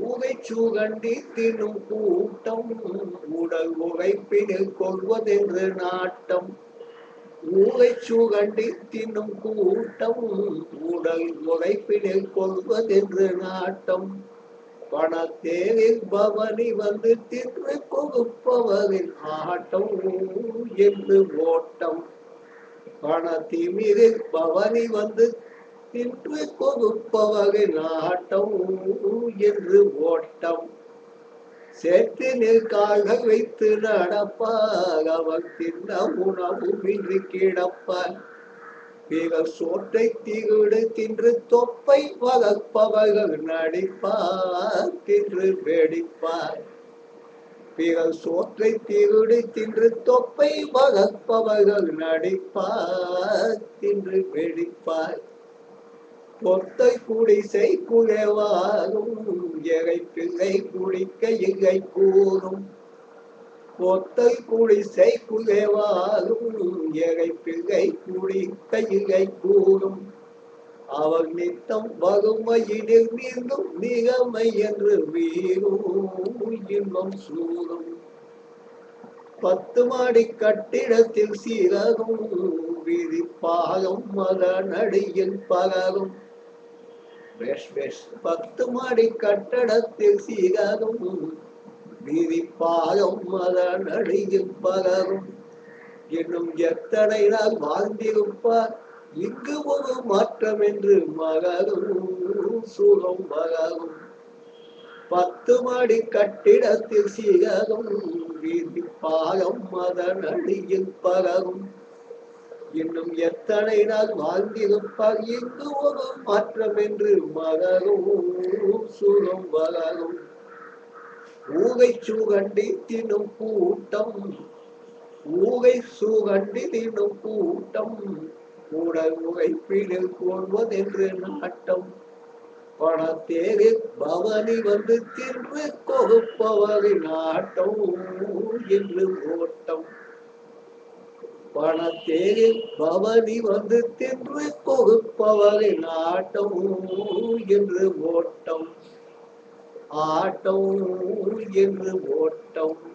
ஊவை சூகண்டி தின்னும் கூட்டம் உடல் உழைப்பினில் கொள்வதென்று நாட்டம். ஊவை சூகண்டி தின்னும் கூட்டம் உடல் உழைப்பினில் கொள்வதென்று நாட்டம். பணத்தேரில் பவனி வந்து தின்று கொடுப்பவரின் ஆட்டம் என்று ஓட்டம். பணத்திமிரில் பவனி வந்து தின்று கொகுப்பவகை நாட்டம் என்று ஓட்டம். சேற்றினில் கால்கள் வைத்து நடப்பாக அவர் தின்ன இன்று கிடப்பார். பிறர் சோற்றை திகுடு தின்று தொப்பை வளர்ப்பவர்கள் நடிப்பார் தின்று வெடிப்பார். பிறர் சோற்றை திகுடு தின்று தொப்பை வளர்ப்பவர்கள் நடிப்பார் தின்று வெடிப்பார். பொத்தை குடிசை குழவாகும் எகை பிள்ளை குளிக்க இகை கூறும். பொத்தை குடிசை குழவாகும் எகை பிள்ளை குளிக்க இகை கூறும். அவர் நித்தம் வறுமையினில் மீண்டும் மிகமை என்று வீரும் இன்பம் சூடும் பத்து மாடி கட்டிடத்தில் சீரகும் விதிப்பாகம் மத நடியில் பகரும் பெஷ் பெஷ் பத்து மாடி கட்டடத்தில் சீரகும் விதிப்பாகம் அதன் நடியில் பகரும் இன்னும் எத்தனை நாள் வாழ்ந்திருப்பார்? இங்கு ஒரு மாற்றம் என்று மகரும் சூழம் மகரும் பத்து மாடி கட்டிடத்தில் சீகரும் வீதி பாகம் மதன் அடியில் பகரும் இன்னும் எத்தனை நாள் வாழ்ந்திருப்பார் இங்கு ஒரு மாற்றம் என்று மகரும் சூகம் வளரும். ஊகை சூகண்டி தினும் கூட்டம் ஊகை சூகண்டி தினும் கூட்டம். உடல் உழைப்பினில் கொள்வதென்று நாட்டம். பணத்தேரி பவனி வந்து தின்று கொகுப்பவரின் ஆட்டம் என்று ஓட்டம். பணத்தேரில் பவனி வந்து தின்று கொகுப்பவரின் ஆட்டம் என்று ஓட்டம். ஆட்டம் என்று ஓட்டம்.